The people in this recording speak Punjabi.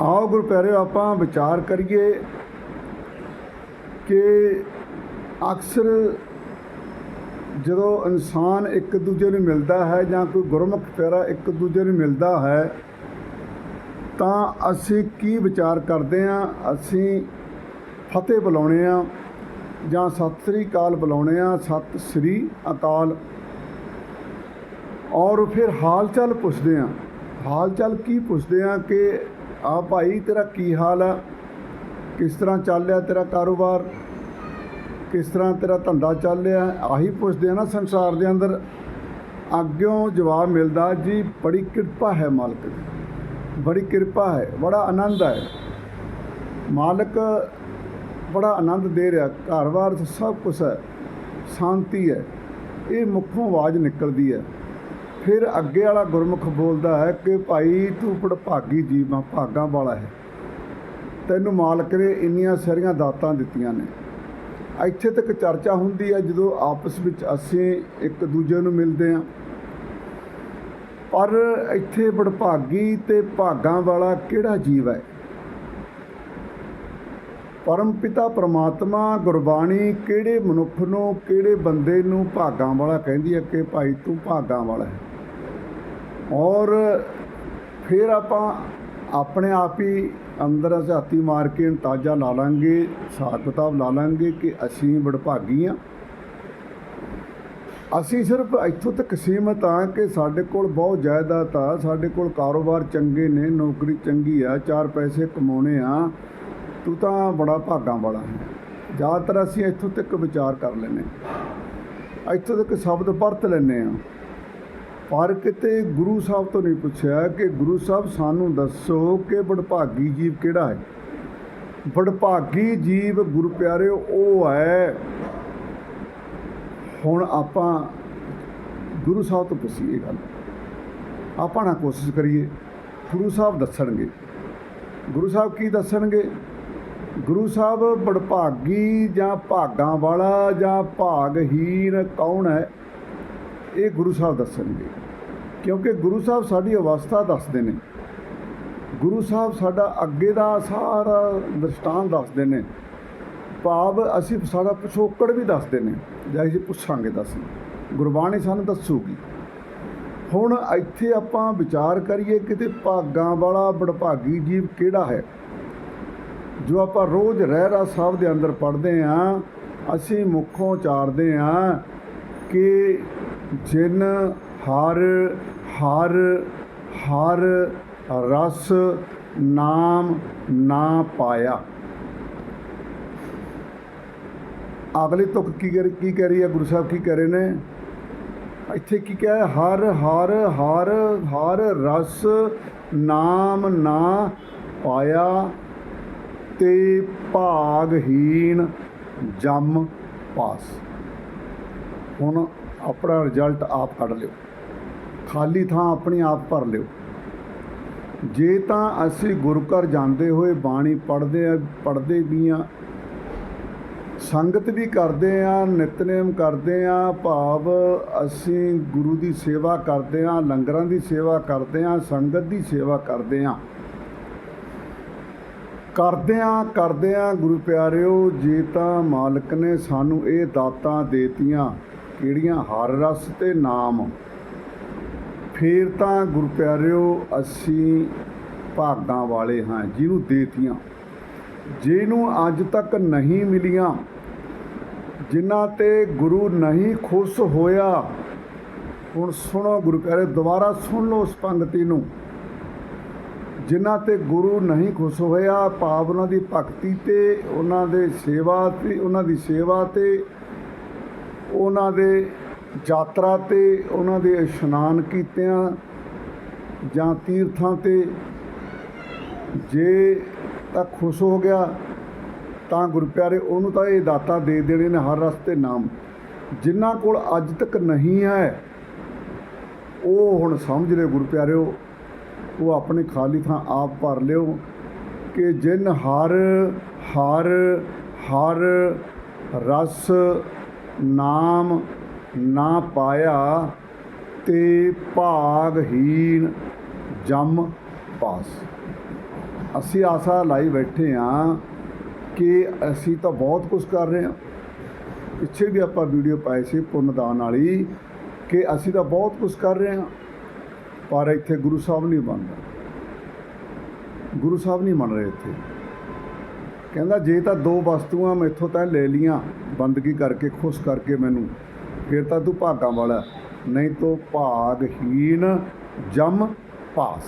ਆਓ ਗੁਰੂ ਪਿਆਰਿਓ ਆਪਾਂ ਵਿਚਾਰ ਕਰੀਏ ਕਿ ਅਕਸਰ ਜਦੋਂ ਇਨਸਾਨ ਇੱਕ ਦੂਜੇ ਨੂੰ ਮਿਲਦਾ ਹੈ ਜਾਂ ਕੋਈ ਗੁਰਮੁਖ ਪਿਆਰਾ ਇੱਕ ਦੂਜੇ ਨੂੰ ਮਿਲਦਾ ਹੈ, ਤਾਂ ਅਸੀਂ ਕੀ ਵਿਚਾਰ ਕਰਦੇ ਹਾਂ? ਅਸੀਂ ਫਤਿਹ ਬੁਲਾਉਣੇ ਆ ਜਾਂ ਸਤਿ ਸ੍ਰੀ ਅਕਾਲ ਬੁਲਾਉਣੇ ਆ ਸਤਿ ਸ੍ਰੀ ਅਕਾਲ। ਔਰ ਫਿਰ ਹਾਲ ਚਾਲ ਪੁੱਛਦੇ ਆ ਹਾਲ ਚਾਲ ਕੀ ਪੁੱਛਦੇ ਆ ਕਿ ਆ ਭਾਈ, ਤੇਰਾ ਕੀ ਹਾਲ ਆ? ਕਿਸ ਤਰ੍ਹਾਂ ਚੱਲ ਰਿਹਾ ਤੇਰਾ ਕਾਰੋਬਾਰ? ਕਿਸ ਤਰ੍ਹਾਂ ਤੇਰਾ ਧੰਦਾ ਚੱਲ ਰਿਹਾ? ਆਹੀ ਪੁੱਛਦੇ ਆ ਨਾ ਸੰਸਾਰ ਦੇ ਅੰਦਰ। ਅੱਗਿਓਂ ਜਵਾਬ ਮਿਲਦਾ, ਜੀ, ਬੜੀ ਕਿਰਪਾ ਹੈ ਮਾਲਕ ਦੀ। ਬੜੀ ਕਿਰਪਾ ਹੈ, ਬੜਾ ਆਨੰਦ ਹੈ। ਮਾਲਕ ਬੜਾ ਆਨੰਦ ਦੇ ਰਿਹਾ। ਘਰ-ਬਾਰ ਸਭ ਕੁਝ ਹੈ। ਸ਼ਾਂਤੀ ਹੈ। ਇਹ ਮੁੱਖੋਂ ਆਵਾਜ਼ ਨਿਕਲਦੀ ਹੈ। ਫਿਰ ਅੱਗੇ ਵਾਲਾ ਗੁਰਮੁਖ ਬੋਲਦਾ ਹੈ ਕਿ ਭਾਈ ਤੂੰ ਭਾਗੀ ਜੀਵ ਆ, ਭਾਗਾਂ ਵਾਲਾ ਹੈ। ਤੈਨੂੰ ਮਾਲਕ ਨੇ ਇੰਨੀਆਂ ਸਾਰੀਆਂ ਦਾਤਾਂ ਦਿੱਤੀਆਂ ਨੇ। ਇੱਥੇ ਤੱਕ ਚਰਚਾ ਹੁੰਦੀ ਹੈ ਜਦੋਂ ਆਪਸ ਵਿੱਚ ਅਸੀਂ ਇੱਕ ਦੂਜੇ ਨੂੰ ਮਿਲਦੇ ਹਾਂ। ਪਰ ਇੱਥੇ ਬੜਭਾਗੀ ਤੇ ਭਾਗਾਂ ਵਾਲਾ ਕਿਹੜਾ ਜੀਵ ਹੈ? ਪਰਮ ਪਿਤਾ ਪ੍ਰਮਾਤਮਾ ਗੁਰਬਾਣੀ ਕਿਹੜੇ ਮਨੁੱਖ ਨੂੰ, ਕਿਹੜੇ ਬੰਦੇ ਨੂੰ ਭਾਗਾਂ ਵਾਲਾ ਕਹਿੰਦੀ ਹੈ ਕਿ ਭਾਈ ਤੂੰ ਭਾਗਾਂ ਵਾਲਾ ਹੈ? ਔਰ ਫਿਰ ਆਪਾਂ ਆਪਣੇ ਆਪ ਹੀ ਅੰਦਰ ਝਾਤੀ ਮਾਰ ਕੇ ਅੰਤਾਜ਼ਾ ਲਾ ਲਾਂਗੇ, ਹਿਸਾਬ ਕਿਤਾਬ ਲਾ ਲਾਂਗੇ ਕਿ ਅਸੀਂ ਬੜਭਾਗੀ ਆ ਅਸੀਂ ਸਿਰਫ ਇੱਥੋਂ ਤੱਕ ਸੀਮਤ ਆ ਕਿ ਸਾਡੇ ਕੋਲ ਬਹੁਤ ਜਾਇਦਾਦ ਆ, ਸਾਡੇ ਕੋਲ ਕਾਰੋਬਾਰ ਚੰਗੇ ਨੇ, ਨੌਕਰੀ ਚੰਗੀ ਆ, ਚਾਰ ਪੈਸੇ ਕਮਾਉਣੇ ਆ, ਤੂੰ ਤਾਂ ਬੜਾ ਭਾਗਾਂ ਵਾਲਾ ਹੈ। ਜ਼ਿਆਦਾਤਰ ਅਸੀਂ ਇੱਥੋਂ ਤੱਕ ਵਿਚਾਰ ਕਰ ਲੈਨੇ ਇੱਥੋਂ ਤੱਕ ਸ਼ਬਦ ਵਰਤ ਲੈਨੇ ਆ ਪਰ ਕਿਤੇ ਗੁਰੂ ਸਾਹਿਬ ਤੋਂ ਨਹੀਂ ਪੁੱਛਿਆ ਕਿ ਗੁਰੂ ਸਾਹਿਬ ਸਾਨੂੰ ਦੱਸੋ ਕਿ ਬੜਭਾਗੀ ਜੀਵ ਕਿਹੜਾ ਹੈ? ਬੜਭਾਗੀ ਜੀਵ ਗੁਰ ਪਿਆਰਿਓ ਉਹ ਹੈ। ਹੁਣ ਆਪਾਂ ਗੁਰੂ ਸਾਹਿਬ ਤੋਂ ਪੁੱਛੀਏ ਗੱਲ। ਆਪਾਂ ਨਾ ਕੋਸ਼ਿਸ਼ ਕਰੀਏ, ਗੁਰੂ ਸਾਹਿਬ ਦੱਸਣਗੇ। ਗੁਰੂ ਸਾਹਿਬ ਕੀ ਦੱਸਣਗੇ? ਗੁਰੂ ਸਾਹਿਬ ਬੜਭਾਗੀ ਜਾਂ ਭਾਗਾਂ ਵਾਲਾ ਜਾਂ ਭਾਗਹੀਨ ਕੌਣ ਹੈ? ਇਹ ਗੁਰੂ ਸਾਹਿਬ ਦੱਸਣਗੇ। ਕਿਉਂਕਿ ਗੁਰੂ ਸਾਹਿਬ ਸਾਡੀ ਅਵਸਥਾ ਦੱਸਦੇ ਨੇ। ਗੁਰੂ ਸਾਹਿਬ ਸਾਡਾ ਅੱਗੇ ਦਾ ਸਾਰਾ ਦ੍ਰਿਸ਼ਟਾਂਤ ਦੱਸਦੇ ਨੇ। ਭਾਵ ਅਸੀਂ ਸਾਡਾ ਪਿਛੋਕੜ ਵੀ ਦੱਸਦੇ ਨੇ। ਜਾਂ ਅਸੀਂ ਪੁੱਛਾਂਗੇ ਦੱਸ ਗੁਰਬਾਣੀ ਸਾਨੂੰ ਦੱਸੂਗੀ। ਹੁਣ ਇੱਥੇ ਆਪਾਂ ਵਿਚਾਰ ਕਰੀਏ ਕਿਤੇ ਭਾਗਾਂ ਵਾਲਾ ਬੜਭਾਗੀ ਜੀਵ ਕਿਹੜਾ ਹੈ? ਜੋ ਆਪਾਂ ਰੋਜ਼ ਰਹਿਰਾ ਸਾਹਿਬ ਦੇ ਅੰਦਰ ਪੜ੍ਹਦੇ ਆਂ, ਅਸੀਂ ਮੁੱਖੋਂ ਚਾਰਦੇ ਆਂ ਕਿ ਜਿਨ ਹਰ ਹਰ ਹਰ ਰਸ ਨਾਮ ਨਾ ਪਾਇਆ। ਅਗਲੀ ਤੁਕ ਕੀ ਕਰ ਕੀ ਕਹਿ ਰਹੀ ਹੈ? ਗੁਰੂ ਸਾਹਿਬ ਕੀ ਕਹਿ ਰਹੇ ਨੇ? ਇੱਥੇ ਕੀ ਕਿਹਾ ਹਰ ਹਰ ਹਰ ਹਰ ਰਸ ਨਾਮ ਨਾ ਪਾਇਆ ਤੇ ਭਾਗਹੀਣ ਜਮ ਪਾਸ। ਹੁਣ ਆਪਣਾ ਰਿਜ਼ਲਟ ਆਪ ਕੱਢ ਲਿਓ। ਖਾਲੀ ਥਾਂ ਆਪਣੀ ਆਪ ਭਰ ਲਿਓ। ਜੇ ਤਾਂ ਅਸੀਂ ਗੁਰੂ ਘਰ ਜਾਂਦੇ ਹੋਏ ਬਾਣੀ ਪੜ੍ਹਦੇ ਆ, ਪੜ੍ਹਦੇ ਵੀ ਆ, ਸੰਗਤ ਵੀ ਕਰਦੇ ਆ, ਨਿਤਨੇਮ ਕਰਦੇ ਆ, ਭਾਵ ਅਸੀਂ ਗੁਰੂ ਦੀ ਸੇਵਾ ਕਰਦੇ ਆ, ਲੰਗਰਾਂ ਦੀ ਸੇਵਾ ਕਰਦੇ ਆ, ਸੰਗਤ ਦੀ ਸੇਵਾ ਕਰਦੇ ਆ। ਕਰਦੇ ਆ ਕਰਦੇ ਆ ਗੁਰੂ ਪਿਆਰਿਓ, ਜੇ ਤਾਂ ਮਾਲਕ ਨੇ ਸਾਨੂੰ ਇਹ ਦਾਤਾਂ ਦੇਤੀਆਂ। ਕਿਹੜੀਆਂ ਹਰ ਰਸ ਤੇ ਨਾਮ। ਫੇਰ ਤਾਂ ਗੁਰੂ ਪਿਆਰਿਓ ਅਸੀਂ ਭਾਗਾਂ ਵਾਲੇ ਹਾਂ, ਜਿਹਨੂੰ ਦੇਤੀਆਂ। ਜਿਹਨੂੰ ਅੱਜ ਤੱਕ ਨਹੀਂ ਮਿਲੀਆਂ, ਜਿਨ੍ਹਾਂ ਤੇ ਗੁਰੂ ਨਹੀਂ ਖੁਸ਼ ਹੋਇਆ। ਹੁਣ ਸੁਣੋ ਗੁਰੂ ਪਿਆਰੇ ਦੁਬਾਰਾ ਸੁਣ ਲਓ ਉਸ ਪੰਗਤੀ ਨੂੰ। ਜਿਨ੍ਹਾਂ ਤੇ ਗੁਰੂ ਨਹੀਂ ਖੁਸ਼ ਹੋਇਆ ਭਾਵ ਉਹਨਾਂ ਦੀ ਭਗਤੀ ਤੇ, ਉਹਨਾਂ ਦੇ ਸੇਵਾ ਤੇ, ਉਹਨਾਂ ਦੀ ਸੇਵਾ ਤੇ ਉਹਨਾਂ ਦੇ ਯਾਤਰਾ ਤੇ ਉਹਨਾਂ ਦੇ ਇਸ਼ਨਾਨ ਕੀਤਿਆਂ ਜਾਂ ਤੀਰਥਾਂ ਤੇ ਜੇ ਤਾਂ ਖੁਸ਼ ਹੋ ਗਿਆ, ਤਾਂ ਗੁਰੂ ਪਿਆਰੇ ਉਹਨੂੰ ਤਾਂ ਇਹ ਦਾਤਾ ਦੇ ਦੇਣੇ ਨੇ ਹਰ ਰਸਤੇ ਨਾਮ। ਜਿਨ੍ਹਾਂ ਕੋਲ ਅੱਜ ਤੱਕ ਨਹੀਂ ਹੈ, ਉਹ ਹੁਣ ਸਮਝ ਲਿਓ ਗੁਰੂ ਪਿਆਰਿਓ, ਉਹ ਆਪਣੀ ਖਾਲੀ ਥਾਂ ਆਪ ਭਰ ਲਿਓ ਕਿ ਜਿਨ ਹਰ ਹਰ ਹਰ ਰਸ ਨਾਮ ਨਾ ਪਾਇਆ ਤੇ ਭਾਗਹੀਨ ਜਮ ਪਾਸ। ਅਸੀਂ ਆਸਾ ਲਾਈ ਬੈਠੇ ਹਾਂ ਕਿ ਅਸੀਂ ਤਾਂ ਬਹੁਤ ਕੁਝ ਕਰ ਰਹੇ ਹਾਂ ਪਿੱਛੇ ਵੀ ਆਪਾਂ ਵੀਡੀਓ ਪਾਈ ਸੀ ਪੁੰਨਦਾਨ ਵਾਲੀ ਕਿ ਅਸੀਂ ਤਾਂ ਬਹੁਤ ਕੁਝ ਕਰ ਰਹੇ ਹਾਂ ਪਰ ਇੱਥੇ ਗੁਰੂ ਸਾਹਿਬ ਨਹੀਂ ਮੰਨਦਾ ਗੁਰੂ ਸਾਹਿਬ ਨਹੀਂ ਮੰਨ ਰਹੇ ਇੱਥੇ। ਕਹਿੰਦਾ ਜੇ ਤਾਂ ਦੋ ਵਸਤੂਆਂ ਮੈਥੋਂ ਤਾਂ ਲੈ ਲੀਆਂ ਬੰਦਗੀ ਕਰਕੇ, ਖੁਸ਼ ਕਰਕੇ ਮੈਨੂੰ। ਫਿਰ ਤਾਂ ਤੂੰ ਭਾਗਾਂ ਵਾਲਾ। ਨਹੀਂ ਤੋ ਭਾਗਹੀਨ ਜਮ ਪਾਸ।